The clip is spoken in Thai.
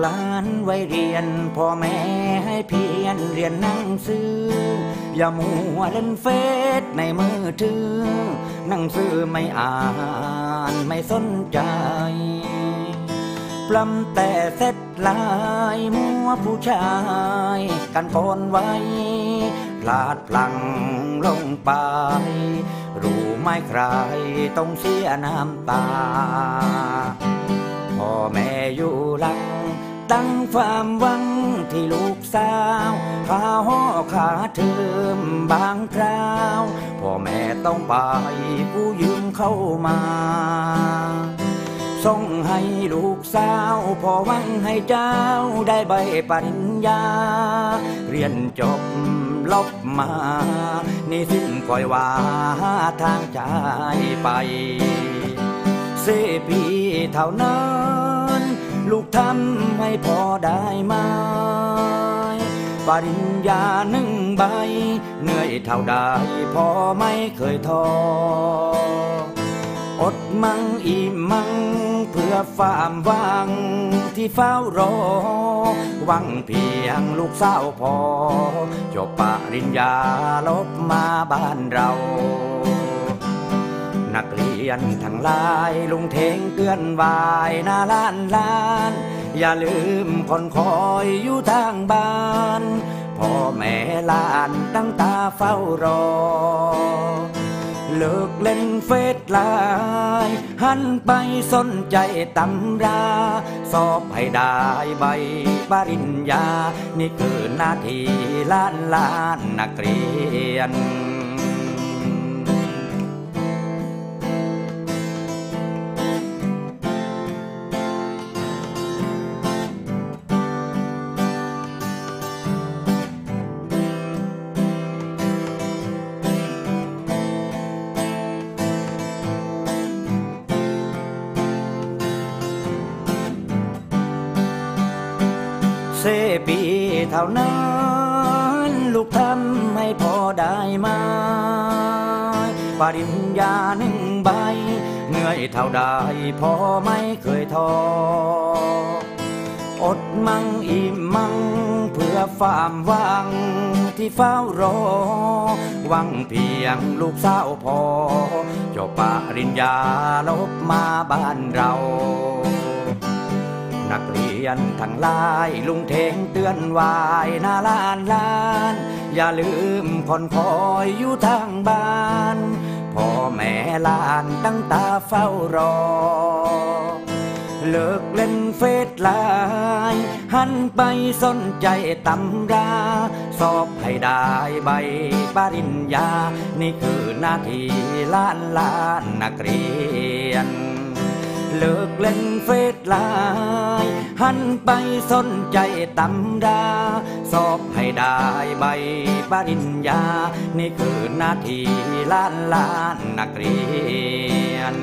หลานไว้เรียนพ่อแม่ให้เพียนเรียนหนังสือ อย่ามัวเล่นเฟซในมือถือหนังสือไม่อ่านไม่สนใจปลำแต่เสร็จลายมัวผู้ชาย กันกอนไว้พลาดพลังลงไป รู้ไหมใครต้องเสียน้ำตาพ่อแม่อยู่หลัง ตั้งความหวังที่ลูกสาวขาห่อขาเทิมบางคราวพ่อแม่ต้องไปกู้ยืมเข้ามาส่งให้ลูกสาวพอหวังให้เจ้าได้ใบปริญญา เรียนจบลบมา นี่สิ้นคอยว่าทางใจไป เสปีเท่านั้น ลูกทำให้พอได้ไหมปริญญาหนึ่งใบ เหนื่อยเท่าใดพอไม่เคยท้ออดมั่งอิ่มมั่งเพื่อความวังที่เฝ้ารอหวังเพียงลูกสาวพอจบปริญญาลบมาบ้านเรา นักเรียนทั้งหลายลุงเทงเตือนวายหนาล้านล้าน อย่าลืมคนคอยอยู่ทางบ้านพ่อแม่ลานตั้งตาเฝ้ารอ เลิกเล่นเฟซไลน์หันไปสนใจตำรา สอบให้ได้ใบปริญญา นี่คือหน้าที่ล้านล้านนักเรียน ปีเท่านั้น ลูกทำให้พอได้ไหมปริญญาหนึ่งใบเหนื่อยเท่าใดพอไม่เคยท้ออดมั่งอิ่มมั่งเพื่อความหวังที่เฝ้ารอหวังเพียงลูกสาวพอจบปริญญาลบมาบ้านเรา นักเรียนทั้งหลายลุงเทงเตือนวายนาลานลาน อย่าลืมคนคอยอยู่ทางบ้านพ่อแม่ลานตั้งตาเฝ้ารอ เลิกเล่นเฟซไลน์หันไปสนใจตำรา สอบให้ได้ใบปริญญา นี่คือหน้าที่ล้านล้านนักเรียน เลิกเล่นเฟซไลน์หันไปสนใจตำราสอบให้ได้ใบปริญญา นี่คือหน้าที่ล้านล้านนักเรียน